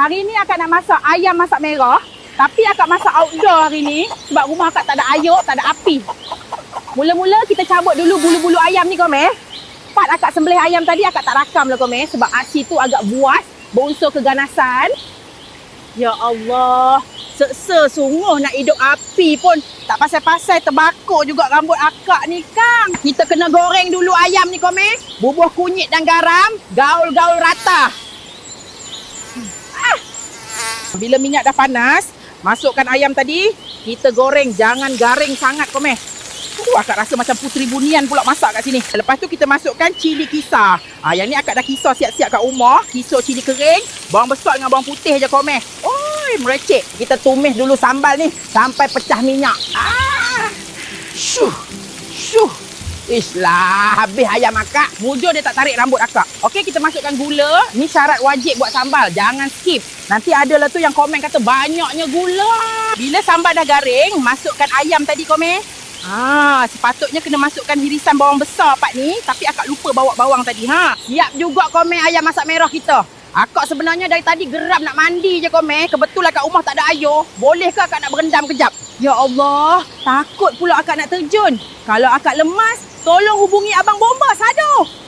Hari ni akak nak masak ayam masak merah. Tapi akak masak outdoor hari ni. Sebab rumah akak tak ada air, tak ada api. Mula-mula kita cabut dulu bulu-bulu ayam ni kome. Part akak sembelih ayam tadi akak tak rakam lah kome. Sebab aci tu agak buas. Berunsur keganasan. Ya Allah. Seksa sungguh nak hidup api pun. Tak pasal-pasal terbakar juga rambut akak ni Kang. Kita kena goreng dulu ayam ni kome. Bubuh kunyit dan garam. Gaul-gaul rata. Ah. Bila minyak dah panas, masukkan ayam tadi. Kita goreng. Jangan garing sangat kome. Uh, akak rasa macam puteri bunian pula masak kat sini. Lepas tu kita masukkan cili kisar. Ah, yang ni akak dah kisar siap-siap kat rumah. Kisar cili kering, bawang besar dengan bawang putih je kau meh. Oi, merecek. Kita tumis dulu sambal ni sampai pecah minyak. Ah. Syuh. Islah, habis ayam akak. Mujur dia tak tarik rambut akak. Okey, kita masukkan gula. Ni syarat wajib buat sambal. Jangan skip. Nanti ada lah tu yang komen kata banyaknya gula. Bila sambal dah garing, masukkan ayam tadi komen. Ah, sepatutnya kena masukkan irisan bawang besar part ni, tapi akak lupa bawa bawang tadi ha. Siap juga komen ayam masak merah kita. Akak sebenarnya dari tadi geram nak mandi je komen. Kebetulan kat rumah tak ada air. Boleh ke akak nak berendam kejap? Ya Allah, takut pula akak nak terjun. Kalau akak lemas, tolong hubungi abang bomba sado.